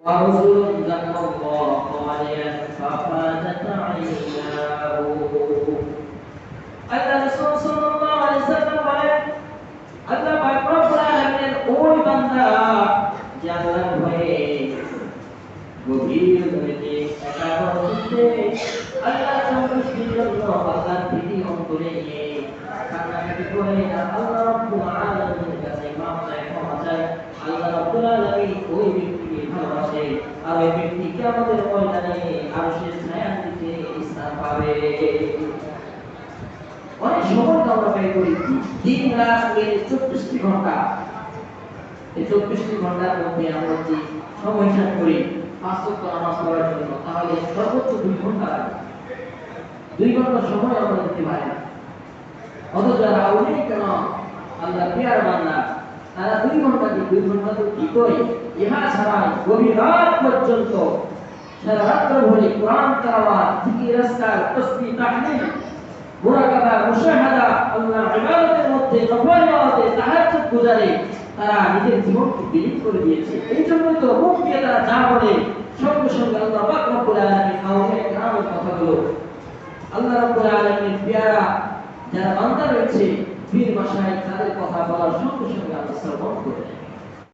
ورسل ذكر الله خاليا ففازت عيناه আল্লাহ রাসূল সাল্লাল্লাহু আলাইহি সাল্লাম বলেন আল্লাহ পাক রব্বুল আলামিনের ওই বান্দা যে আল্লাহর ভয়ে গভীর হয়েছে একাগ্র চিত্তে আল্লাহ সন্তুষ্টির জন্য আল্লাহর ভীতি অন্তরে নিয়ে কান্নাকাটি করে আল্লাহ রাব্বুল আলামিনের কাছে মাপ চায় ক্ষমা চায় আল্লাহ রাব্বুল আলামিন ওই আর ওই ব্যক্তি ময়দানে আরশের ছায়া স্থান পাবে। অনেক সময় আমরা ব্যয় করি। দিন রাত মিলে চব্বিশটি ঘণ্টা, এই চব্বিশটি ঘণ্টার মধ্যে আমরা যে করি, পাঁচ ওয়াক্ত নামাজ পড়ার জন্য, তাহলে সর্বোচ্চ দুই ঘণ্টা দুই ঘণ্টা সময় আমরা দিতে পারি না। অথচ কেন, আল্লাহ পেয়ার তারা দুই ঘণ্টা কি দুই ঘণ্টা তো কি করে? ইহা ছাড়াই গভীর রাত পর্যন্ত সারা রাত্র ভরে কোরআন, তেলাওয়াত, জিকির আজকার তাসবিহ তাহলিল, মুরাকাবা, মুশাহাদা আল্লাহ ইবাদতের মধ্যে নফল ইবাদতে তাহাজ্জুদ গুজারে তারা নিজের জীবনকে বিলীন করে দিয়েছে। এই জন্যই তো মুখ দিয়ে তারা যা বলে, সঙ্গে সঙ্গে আল্লাহ পাক রব্বুল আলামিন আউলিয়া কেরামের কথাগুলো আল্লাহ রব্বুল আলামিনের পেয়ারা যারা বান্দা রয়েছে বীর মাসায় তাদের কথা বলার সঙ্গে সঙ্গে আল্লাহ শ্রবণ করে নেয়